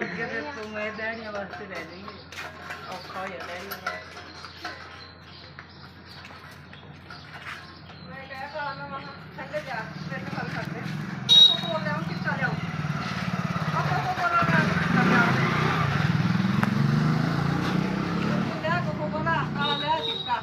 ਅੱਗੇ ਤੇ ਤੂੰ ਮੈਂ ਡੈਡੀਆਂ ਵਾਸਤੇ ਲੈ ਲਈ ਔਖਾ ਹੋ ਜਾਂਦਾ ਵਾਸਤੇ ਮੈਂ ਕਹਿ ਤਾ ਨਾ ਮਾ ਠੰਡੇ ਜਾ ਮੇਰੇ ਨਾਲ ਗੱਲ ਕਰਦੇ ਉਹ ਕੋਲ ਲਿਆਉਂ ਕਿੱਥਾ ਲਿਆਉਂ ਆਪਾਂ ਕੋ ਕੋਲ ਲਿਆਉਂ ਕਿੱਥਾ ਲਿਆਉਂ ਲਿਆ ਕੋ ਕੋਲ ਆ ਆ ਲਿਆ ਕਿੱਥਾ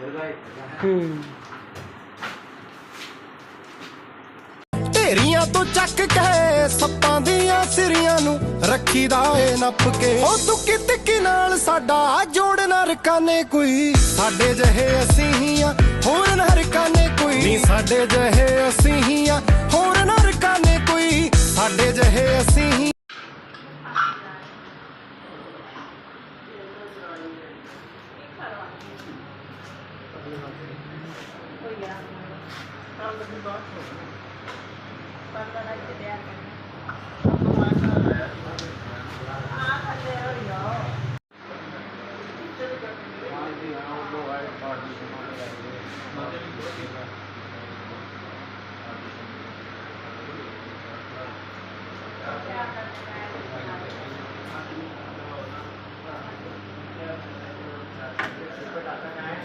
दरगाह है ਢੇਰੀਆਂ ਤੋਂ ਚੱਕ ਕੇ ਸੱਪਾਂ ਦੀਆਂ ਸਿਰੀਆਂ ਨੂੰ ਰੱਖੀਦਾ ਏ ਨੱਪ ਕੇ। ਉਹ ਤੂੰ ਕਿਤਕੀ ਨਾਲ ਸਾਡਾ ਜੋੜ ਨਾ ਰਕਾਨੇ ਕੋਈ। ਸਾਡੇ ਜਹੇ ਅਸੀਂ ਹੀ ਆ ਹੋਰ ਨਾ ਰਕਾਨੇ ਕੋਈ। ਨਹੀਂ ਸਾਡੇ ਜਹੇ ਅਸੀਂ ਹੀ ਆ ਹੋਰ ਨਾ ਰਕਾਨੇ ਕੋਈ। ਸਾਡੇ ਜਹੇ ਅਸੀਂ ਹੀ ਕੋਈ ਆ Benden herkese yardım.